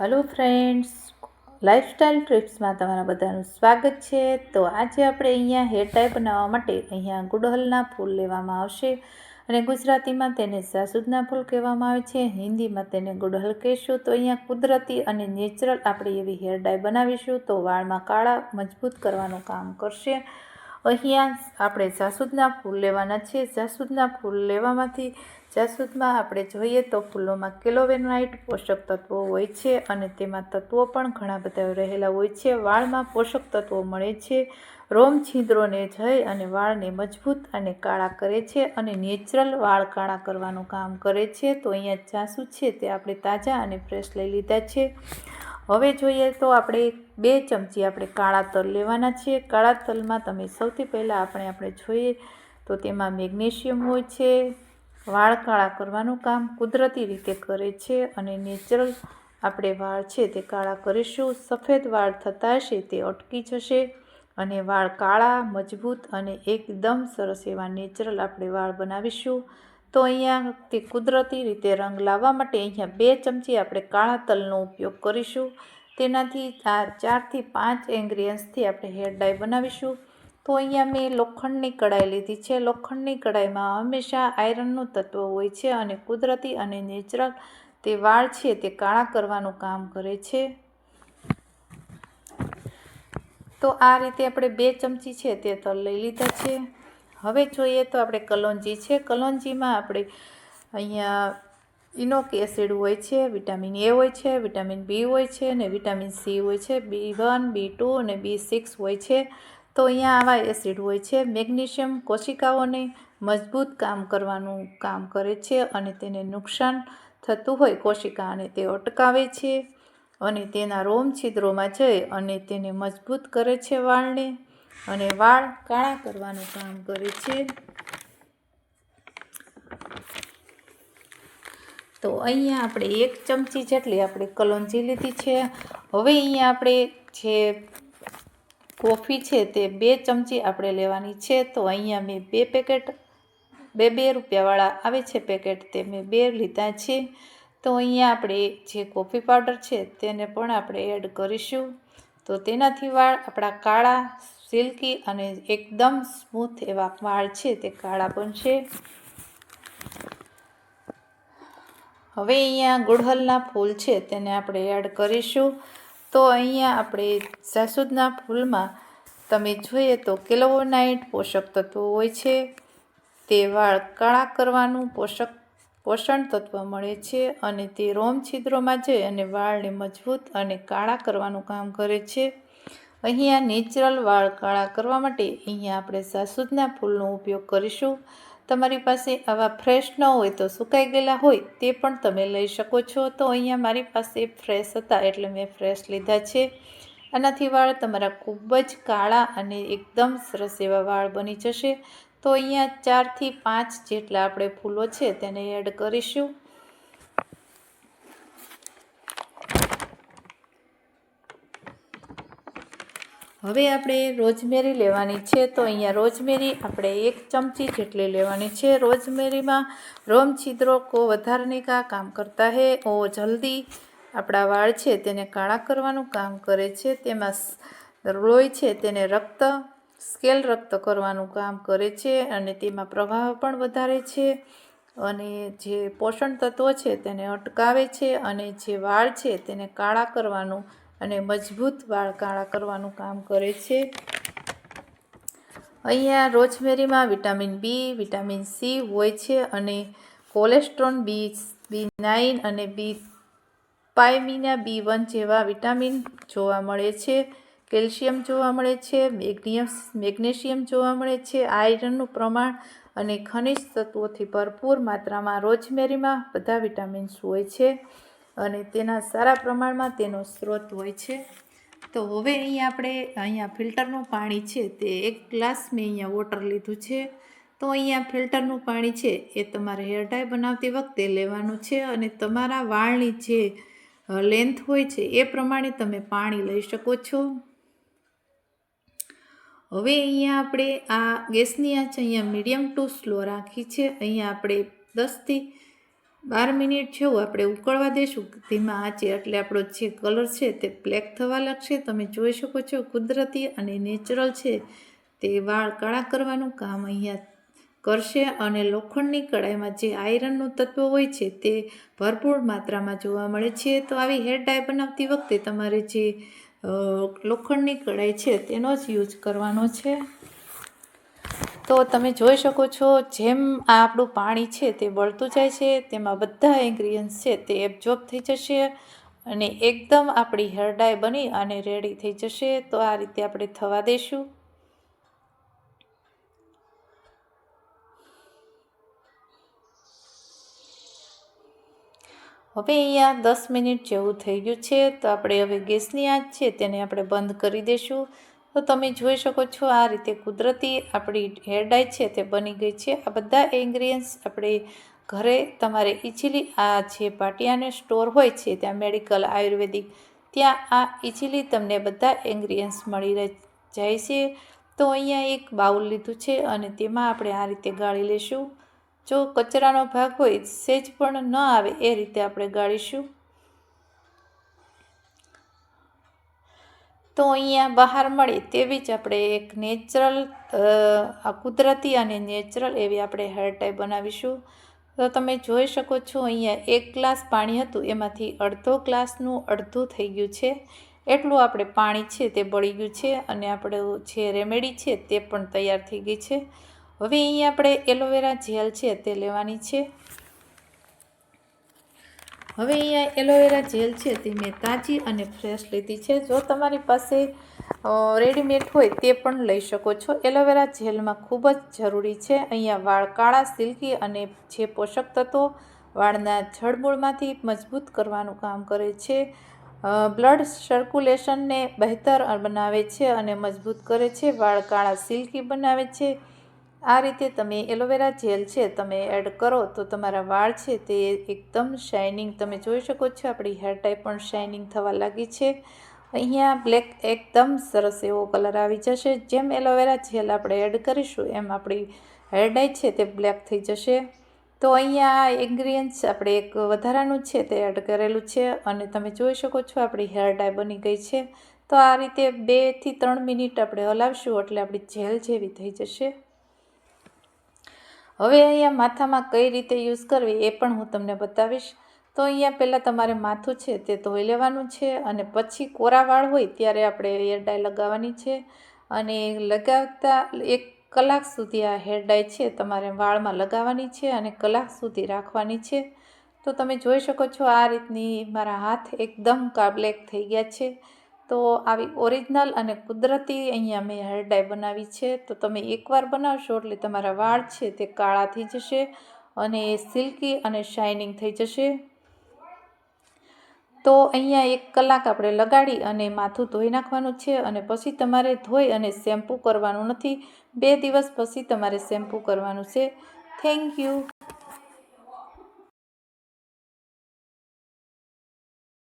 Hello friends lifestyle ટ્રીપ્સમાં તમારા બધાનું સ્વાગત છે. તો આજે આપણે અહીંયા હેર ટાઈ બનાવવા માટે અહીંયા ગુડહલના ફૂલ લેવામાં આવશે અને ગુજરાતીમાં તેને સાસુદના ફૂલ કહેવામાં આવે છે. હિન્દીમાં તેને ગુડહલ કહેશું. તો અહીંયા કુદરતી અને નેચરલ આપણે એવી હેર ડાય બનાવીશું. તો વાળમાં કાળા મજબૂત કરવાનું કામ કરશે. અહીંયા આપણે જાસૂદના ફૂલ લેવાના છે જાસૂદના ફૂલ લેવામાંથી જાસૂદમાં આપણે જોઈએ તો ફૂલોમાં કેલોવેનાઇટ પોષક તત્વો હોય છે અને તેમાં તત્વો પણ ઘણા બધા રહેલા હોય છે. વાળમાં પોષક તત્વો મળે છે. રોમ છિદ્રોને જઈ અને વાળને મજબૂત અને કાળા કરે છે અને નેચરલ વાળ કાળા કરવાનું કામ કરે છે. તો અહીંયા જાસૂદ છે તે આપણે તાજા અને ફ્રેશ લઈ લીધા છે. હવે જોઈએ તો આપણે બે ચમચી આપણે કાળા તલ લેવાના છીએ. કાળા તલમાં તમે સૌથી પહેલાં આપણે આપણે જોઈએ તો તેમાં મેગ્નેશિયમ હોય છે, વાળ કાળા કરવાનું કામ કુદરતી રીતે કરે છે અને નેચરલ આપણે વાળ છે તે કાળા કરીશું. સફેદ વાળ થતા હશે તે અટકી જશે અને વાળ કાળા, મજબૂત અને એકદમ સરસ એવા નેચરલ આપણે વાળ બનાવીશું. તો અહીંયા તે કુદરતી રીતે રંગ લાવવા માટે અહીંયા બે ચમચી આપણે કાળા તલનો ઉપયોગ કરીશું. તેનાથી આ ચારથી પાંચ ઇન્ગ્રીડિયન્ટ્સથી આપણે હેર ડાય બનાવીશું. તો અહીંયા મેં લોખંડની કડાઈ લીધી છે. લોખંડની કડાઈમાં હંમેશા આયરનનું તત્વ હોય છે અને કુદરતી અને નેચરલ તે વાળ છે તે કાળા કરવાનું કામ કરે છે. તો આ રીતે આપણે બે ચમચી છે તે તલ લઈ લીધા છે. હવે જોઈએ તો આપણે કલોંજી છે. કલોંજીમાં આપણે અહીંયા ઇનોક એસિડ હોય છે, વિટામિન એ હોય છે, વિટામિન બી હોય છે અને વિટામિન સી હોય છે. બી વન, બી ટુ અને બી સિક્સ હોય છે. તો અહીંયા આવા એસિડ હોય છે. મેગ્નેશિયમ કોશિકાઓને મજબૂત કામ કરવાનું કામ કરે છે અને તેને નુકસાન થતું હોય કોશિકાને તે અટકાવે છે અને તેના રોમ છિદ્રોમાં જઈ અને તેને મજબૂત કરે છે વાળને. અને વાળ કાળા કરવાનું કામ કરે છે. તો અહીંયા આપણે એક ચમચી જેટલી આપણે કલોંજી લીધી છે. હવે અહીંયા આપણે જે કોફી છે તે બે ચમચી આપણે લેવાની છે. તો અહીંયા મેં બે પેકેટ, બે બે રૂપિયાવાળા આવે છે પેકેટ તે મેં બે લીધા છે. તો અહીંયા આપણે જે કોફી પાવડર છે તેને પણ આપણે એડ કરીશું. તો તેનાથી વાળ આપણા કાળા સિલ્કી અને એકદમ સ્મૂથ એવા વાળ છે તે કાળા બનશે હવે અહીંયા ગુડહલના ફૂલ છે તેને આપણે એડ કરીશું. તો અહીંયા આપણે જાસૂદના ફૂલમાં તમે જોઈએ તો કેલોવોનાઇટ પોષક તત્વો હોય છે. તે વાળ કાળા કરવાનું પોષક, પોષણ તત્વ મળે છે અને તે રોમ છિદ્રોમાં જઈ અને વાળને મજબૂત અને કાળા કરવાનું કામ કરે છે. અહીંયા નેચરલ વાળ કાળા કરવા માટે અહીંયા આપણે સાસુદના ફૂલનો ઉપયોગ કરીશું. તમારી પાસે આવા ફ્રેશ ન હોય તો સુકાઈ ગયેલા હોય તે પણ તમે લઈ શકો છો. તો અહીંયા મારી પાસે ફ્રેશ હતા એટલે મેં ફ્રેશ લીધા છે. આનાથી વાળ તમારા ખૂબ જ કાળા અને એકદમ સરસ એવા વાળ બની જશે. તો અહીંયા ચારથી પાંચ જેટલા આપણે ફૂલો છે તેને એડ કરીશું. હવે આપણે રોજમેરી લેવાની છે તો અહીંયા રોજમેરી આપણે એક ચમચી જેટલી લેવાની છે. રોજમેરીમાં રોમ છિદ્રો કો વધારને કા કામ કરતા હે? ઓ જલ્દી આપણા વાળ છે તેને કાળા કરવાનું કામ કરે છે. તેમાં લોહી છે તેને રક્ત, સ્કેલ રક્ત કરવાનું કામ કરે છે અને તેમાં પ્રભાવ પણ વધારે છે. અને જે પોષણ તત્વો છે તેને અટકાવે છે અને જે વાળ છે તેને કાળા કરવાનું અને મજબૂત વાળ કાળા કરવાનું કામ કરે છે. અહીંયા રોજમેરીમાં વિટામિન બી, વિટામિન સી હોય છે અને કોલેસ્ટ્રોન બી બી નાઇન અને બી પાયમિના બી વન જેવા વિટામિન જોવા મળે છે. કેલ્શિયમ જોવા મળે છે મેગ્નિયમ મેગ્નેશિયમ જોવા મળે છે. આયરનનું પ્રમાણ અને ખનિજ તત્વોથી ભરપૂર માત્રામાં રોજમેરીમાં બધા વિટામિન્સ હોય છે. અને તેના સારા પ્રમાણમાં તેનો સ્ત્રોત હોય છે. તો હવે અહીંયા આપણે અહીંયા ફિલ્ટરનું પાણી છે તે એક ગ્લાસ મેં અહીંયા વોટર લીધું છે. તો અહીંયા ફિલ્ટરનું પાણી છે એ તમારે હેર ડાય બનાવતી વખતે લેવાનું છે અને તમારા વાળની જે લેન્થ હોય છે એ પ્રમાણે તમે પાણી લઈ શકો છો. હવે અહીંયા આપણે આ ગેસની આંચ અહીંયા મીડિયમ ટુ સ્લો રાખી છે. અહીંયા આપણે દસથી બાર મિનિટ જેવું આપણે ઉકળવા દેશું. ધીમા આંચે એટલે આપણો જે કલર છે તે બ્લેક થવા લાગશે. તમે જોઈ શકો છો, કુદરતી અને નેચરલ છે તે વાળ કાળા કરવાનું કામ અહીંયા કરશે અને લોખંડની કડાઈમાં જે આયરનનું તત્વ હોય છે તે ભરપૂર માત્રામાં જોવા મળે છે. તો આવી હેર ડાય બનાવતી વખતે તમારે જે લોખંડની કડાઈ છે તેનો જ યુઝ કરવાનો છે. તો તમે જોઈ શકો છો, જેમ આ આપણું પાણી છે તે બળતું જાય છે, તેમાં બધા ઇન્ગ્રીડિયન્ટ્સ છે તે એબ્ઝોર્બ થઈ જશે અને એકદમ આપણી હેર બની અને રેડી થઈ જશે. તો આ રીતે આપણે થવા દઈશું હવે અહીંયા દસ મિનિટ જેવું થઈ ગયું છે, તો આપણે હવે ગેસની આંચ છે તેને આપણે બંધ કરી દઈશું તો તમે જોઈ શકો છો આ રીતે કુદરતી આપણી હેર ડાય છે તે બની ગઈ છે. આ બધા ઇન્ગ્રીડિયન્ટ્સ આપણે ઘરે તમારે ઇઝીલી આ જે પાટિયાને સ્ટોર હોય છે ત્યાં મેડિકલ આયુર્વેદિક, ત્યાં આ ઇઝીલી તમને બધા ઇન્ગ્રીડિયન્ટ્સ મળી જાય છે. તો અહીંયા એક બાઉલ લીધું છે અને તેમાં આપણે આ રીતે ગાળી લઈશું જો કચરાનો ભાગ હોય, સેજ પણ ન આવે એ રીતે આપણે ગાળીશું. તો અહીંયા બહાર મળે તેવી જ આપણે એક નેચરલ કુદરતી અને નેચરલ એવી આપણે હેર ટાઈ બનાવીશું. તો તમે જોઈ શકો છો અહીંયા એક ગ્લાસ પાણી હતું, એમાંથી અડધો ગ્લાસનું અડધું થઈ ગયું છે. એટલું આપણે પાણી છે તે બળી ગયું છે અને આપણું જે રેમેડી છે તે પણ તૈયાર થઈ ગઈ છે. હવે અહીંયા આપણે એલોવેરા જેલ છે તે લેવાની છે. હવે અહીંયા એલોવેરા જેલ છે તે મેં તાજી અને ફ્રેશ લીધી છે. જો તમારી પાસે રેડીમેડ હોય તે પણ લઈ શકો છો. એલોવેરા જેલમાં ખૂબ જ જરૂરી છે. અહીંયા વાળ કાળા, સિલ્કી અને જે પોષક તત્વો વાળના જળમૂળમાંથી મજબૂત કરવાનું કામ કરે છે. બ્લડ સર્ક્યુલેશનને બહેતર બનાવે છે અને મજબૂત કરે છે. વાળ કાળા, સિલ્કી બનાવે છે. આ રીતે તમે એલોવેરા જેલ છે તમે એડ કરો તો તમારા વાળ છે તે એકદમ શાઇનિંગ તમે જોઈ શકો છો, આપણી હેર ટાઈપ પણ શાઇનિંગ થવા લાગી છે. અહીંયા બ્લેક એકદમ સરસ એવો કલર આવી જશે. જેમ એલોવેરા જેલ આપણે એડ કરીશું, એમ આપણી હેર ડાય છે તે બ્લેક થઈ જશે. તો અહીંયા ઇન્ગ્રીડિયન્ટ્સ આપણે એક વધારાનું છે તે એડ કરેલું છે અને તમે જોઈ શકો છો આપણી હેર ડાય બની ગઈ છે. તો આ રીતે બેથી ત્રણ મિનિટ આપણે હલાવશું એટલે આપણી જેલ જેવી થઈ જશે. હવે અહીંયા માથામાં કઈ રીતે યુઝ કરવી એ પણ હું તમને બતાવીશ. તો અહીંયા પહેલાં તમારે માથું છે તે ધોઈ લેવાનું છે અને પછી કોરા વાળ હોય ત્યારે આપણે હેર ડાય લગાવવાની છે. અને લગાવતા એક કલાક સુધી આ હેર ડાય છે તમારે વાળમાં લગાવવાની છે અને કલાક સુધી રાખવાની છે. તો તમે જોઈ શકો છો આ રીતની મારા હાથ એકદમ કાબ્લેક થઈ ગયા છે. તો આવી ઓરિજિનલ અને કુદરતી અહીંયા મેં હેર ડાય બનાવી છે. તો તમે એકવાર બનાવશો એટલે તમારા વાળ છે તે કાળા થઈ જશે અને સિલ્કી અને શાઇનિંગ થઈ જશે. તો અહીંયા એક કલાક આપણે લગાડી અને માથું ધોઈ નાખવાનું છે અને પછી તમારે ધોઈ અને શેમ્પૂ કરવાનું નથી. બે દિવસ પછી તમારે શેમ્પૂ કરવાનું છે. Thank you.